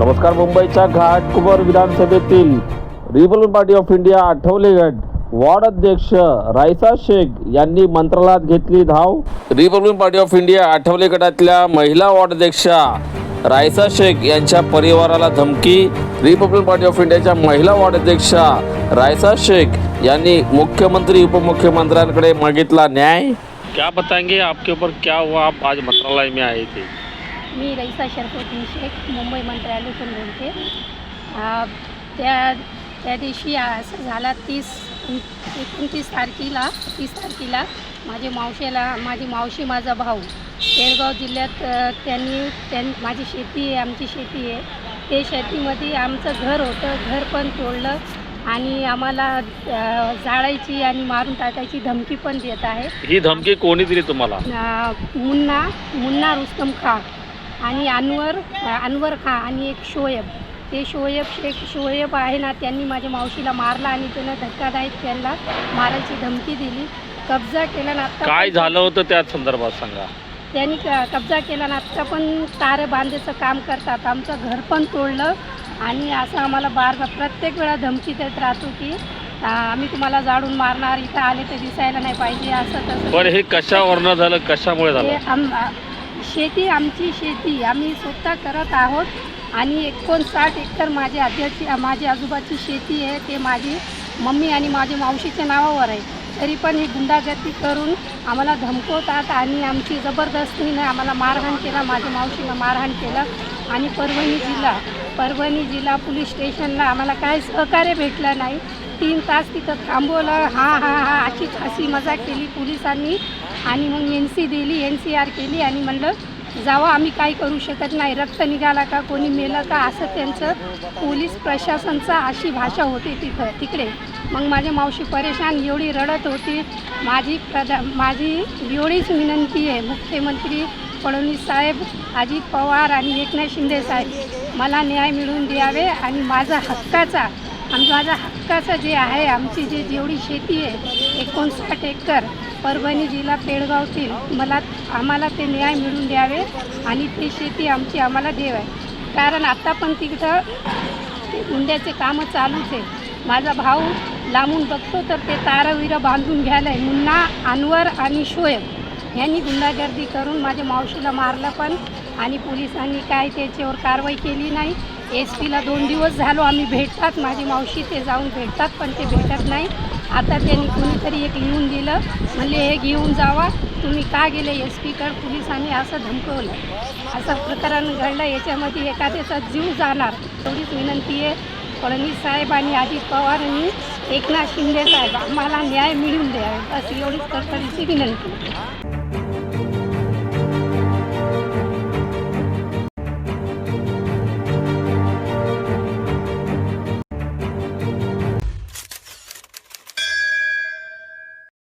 नमस्कार मुंबईच्या घाटकोपर विधानसभेतील Republican Party of India Athawale गट. वॉर्ड अध्यक्ष रायसा शेख यांनी मंत्रालयात घेतली धाव. Republican Party of India Athawale गटातल्या महिला वॉर्ड अध्यक्षा रायसा शेख यांच्या परिवाराला धमकी. रिपब्लिकन पार्टी ऑफ इंडियाच्या महिला वॉर्ड अध्यक्षा रायसा शेख यांनी मुख्यमंत्री उपमुख्यमंत्र्यांकडे मागितला न्याय. क्या बताएंगे आपके ऊपर क्या हुआ? आप आज मंत्रालय में आए थे। मी रईसा शरफुद्दीन शेख मुंबई मंत्रालयातून बोलते. आ, त्या त्या दिवशी असं झाला तीस एकोणतीस तारखेला तीस तारखेला माझ्या मावशीला माझी मावशी माझा भाऊ केळगाव जिल्ह्यात त्यांनी त्यां माझी शेती आहे आमची शेती आहे. ते शेतीमध्ये आमचं घर होतं घर पण तोडलं आणि आम्हाला जाळायची आणि मारून टाकायची धमकी पण देत आहे. ही धमकी कोणी दिली तुम्हाला? मुन्ना मुन्ना रुस्तम खा आणि अनवर अनवर खा आणि एक शोएब. ते शोएब शेख शोएब आहे ना त्यांनी माझ्या मावशीला मारला आणि त्यानं धक्कादायक त्यांना मारायची धमकी दिली. कब्जा केला ना आत्ता काय झालं होतं त्या संदर्भात सांगा. त्यांनी क- कब्जा केला ना आत्ता पण तारे बांधायचं काम करतात. आमचं घर पण तोडलं आणि असं आम्हाला बार प्रत्येक वेळा धमकी देत राहतो की आम्ही तुम्हाला जाळून मारणार इथं आले तर दिसायला नाही पाहिजे असं तसं. पण हे कशावरनं झालं कशामुळे झालं? आम शेती आमची शेती. आम्ही स्वतः करत आहोत आणि एकोणसाठ एकर माझ्या आज्याची माझी आजोबाची शेती आहे. ते माझी मम्मी आणि माझ्या मावशीच्या नावावर आहे. तरी पण ही गुंडागर्दी करून आम्हाला धमकवतात आणि आमची जबरदस्तीने आम्हाला मारहाण केला माझ्या मावशीला मारहाण केलं आणि परभणी जिल्हा परभणी जिल्हा पोलीस स्टेशनला आम्हाला काय सहकार्य भेटलं नाही. तीन तास तिथं थांबवलं. हा हा हा अशीच अशी मजाक केली पोलिसांनी. आणि मग एन सी दिली एन सी आर केली आणि म्हणलं जावं आम्ही काही करू शकत नाही. रक्त निघाला का कोणी मेलं का? असं त्यांचं पोलीस प्रशासनचा अशी भाषा होती तिथं तिकडे. मग माझी मावशी परेशान एवढी रडत होती. माझी प्रधा माझी एवढीच विनंती आहे मुख्यमंत्री फडणवीस साहेब अजित पवार आणि एकनाथ शिंदे साहेब मला न्याय मिळवून द्यावे आणि माझा हक्काचा आणि माझा हक्काचं जे आहे आमची जे जेवढी शेती आहे एकोणसाठ एकर परभणी जिल्हा पेडगावतील मला आम्हाला ते न्याय मिळवून द्यावे आणि ती शेती आमची आम्हाला देव आहे. कारण आत्ता पण तिथं हुंड्याचे कामं चालूच आहे. माझा भाऊ लांबून बघतो तर ते तारविरं बांधून घ्यायला आहे मुन्ना अनवर आणि शोएब यांनी गुंडागर्दी करून माझ्या मावशीला मारलं पण आणि पोलिसांनी काय त्याच्यावर कारवाई केली नाही. एस पीला दोन दिवस झालो आम्ही भेटतात माझी मावशी ते जाऊन भेटतात पण ते भेटत नाही. आता त्यांनी कुणीतरी एक लिहून दिलं म्हणले हे घेऊन जावा तुम्ही का गेले एस पीकडे पोलिसांनी असं धमकवलं. असं प्रकरण घडलं याच्यामध्ये एखाद्याचा जीव जाणार एवढीच विनंती आहे. फडणवीस साहेब आणि अजित पवार आणि एकनाथ शिंदे साहेब आम्हाला न्याय मिळून द्यावे बस एवढीच कडकडीची विनंती.